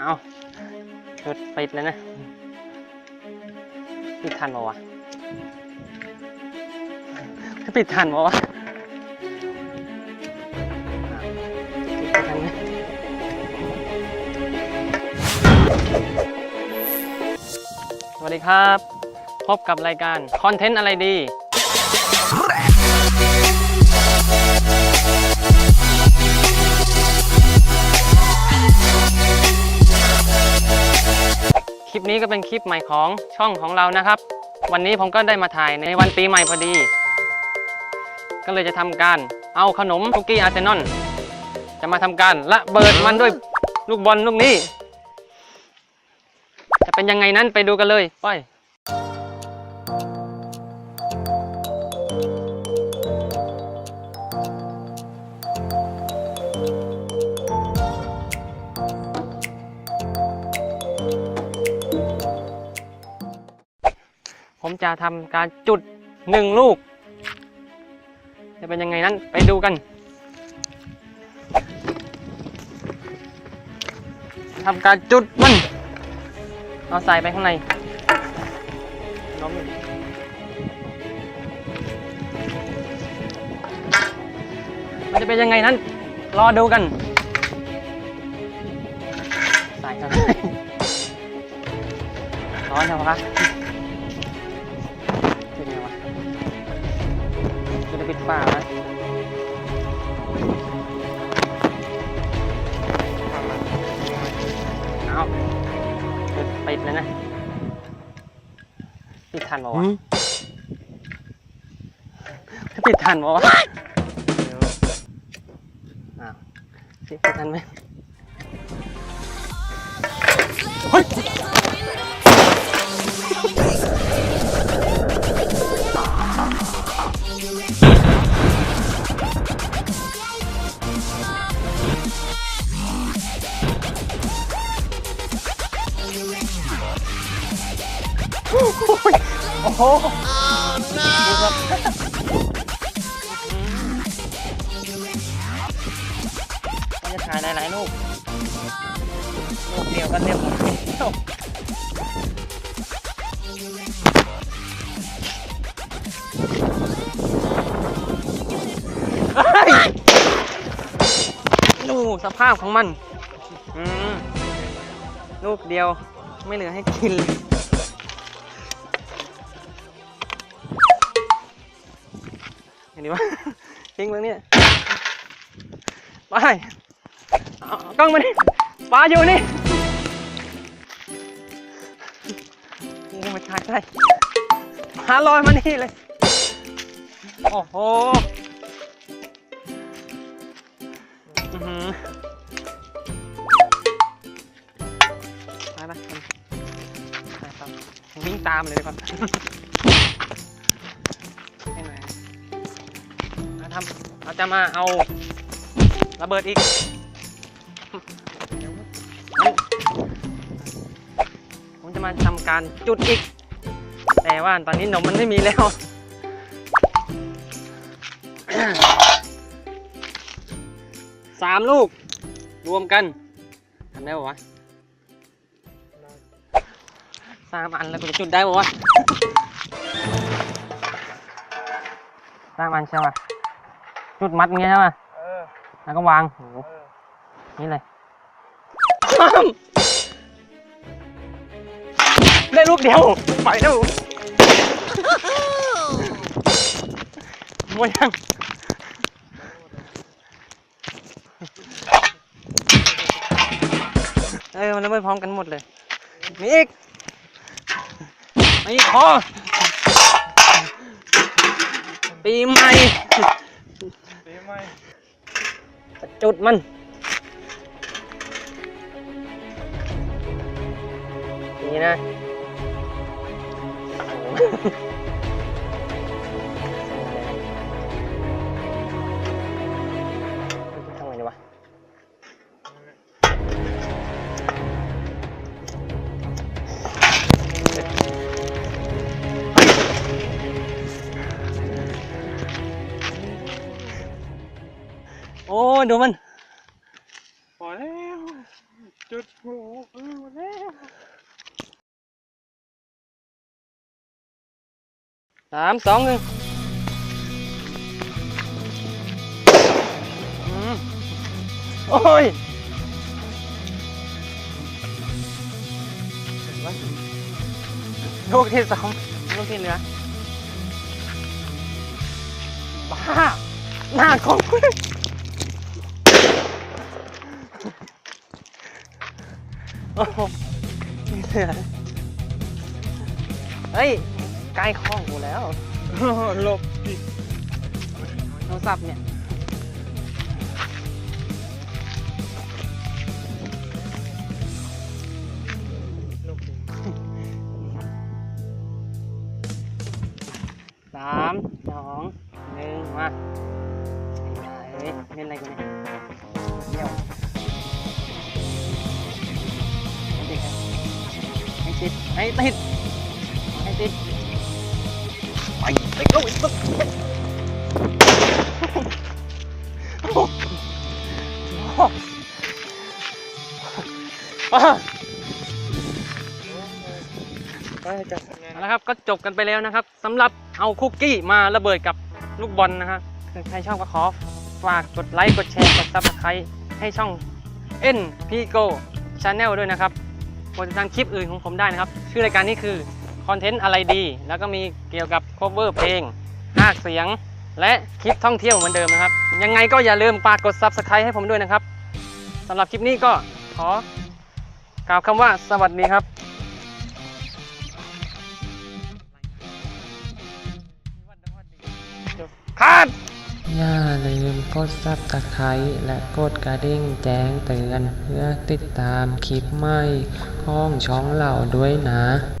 เอาจุดปิดเลยนะปิดทันปะวะปิดทันปะวะสวัสดีครับ พบกับรายการคอนเทนต์อะไรดี นี้ก็เป็นคลิปใหม่ของช่องของเรานะครับ วันนี้ผมก็ได้มาถ่ายในวันปีใหม่พอดี ก็เลยจะทำการเอาขนมคุกกี้อาร์เซนอลจะมาทำการละเบิดมันด้วยลูกบอลลูกนี้ จะเป็นยังไงนั้นไปดูกันเลยไป จะทำการจุดหนึ่งลูก จะเป็นยังไงนั้นไปดูกันทำการจุดมันเอาใส่ไปข้างในน้องมันจะเป็นยังไงนั้น รอดูกัน ใส่เข้าไปร้อนจังวะ ปิดฝานะเอาจุดปิดเลยนะปิดทันปะวะปิดทันปะวะอ้าวปิดทันไหมเฮ้ย โอ้โหดูครับจะถ่ายหลายๆลูกลูกเดียวก็เรียบหมดแล้วเฮ้ยดูสภาพของมันอืมลูกเดียวไม่เหลือให้กินเลย ห็นดีวะทิ้งไว้เนี่ยไปกล้องมาดิปลาอยู่นี่นี่มาถ่ายใช่ปลาลอยมานี่เลย โอ้โหไปไปวิ่งตามเลยดีกว่อ จะมาเอาระเบิดอีก ผมจะมาทำการจุดอีก แต่ว่าตอนนี้นมมันไม่มีแล้ว สามลูก รวมกันทำได้ปะวะสามอันแล้วกูจะจุดได้ปะวะสามอันใช่ปะ จุดมัดอย่างเงี้ยใช่ปะเออแล้วก็วางโหเออนี่เลยได้ลูกเดียว ไปแล้วมวยยังเออ มันระเบิดพร้อมกันหมดเลย มีอีก มีอีกพอปีใหม่ ปีใหม่จุดมันนี่นะ โอ้ดูมันพอแล้วจุดโอ้โหแล้วสามสองหนึ่งโอ้ยลูกที่สองลูกที่เหลือบ้าหน้าของกูโเฮ้ยใกล้ข้องกูแล้วหลบดิโทรศัพท์เนี่ยสามสอง ติดให้ติดให้ติดไปไปเข้าอีกปึ๊บโอ้โหอะไปกันะครับก็จบกันไปแล้วนะครับสำหรับเอาคุกกี้มาระเบิดกับลูกบอลนะครับใครชอบก็ขอฝากกดไลค์กดแชร์กดซับสไครต์ให้ช่อง N p g o Channel ด้วยนะครับ ดติดตามคลิปอื่นของผมได้นะครับ ชื่อรายการนี้คือคอนเทนต์อะไรดี แล้วก็มีเกี่ยวกับโคเวอร์เพลงภาคเสียง และคลิปท่องเที่ยวเหมือนเดิมนะครับ ยังไงก็อย่าลืมฝากกด Subscribe ให้ผมด้วยนะครับสำหรับคลิปนี้ก็ขอกล่าวคำว่าสวัสดีครับ อย่าลืมกดซับสไครต์และกดกระดิ่งแจ้งเตือน เพื่อติดตามคลิปใหม่ของช่องเราด้วยนะ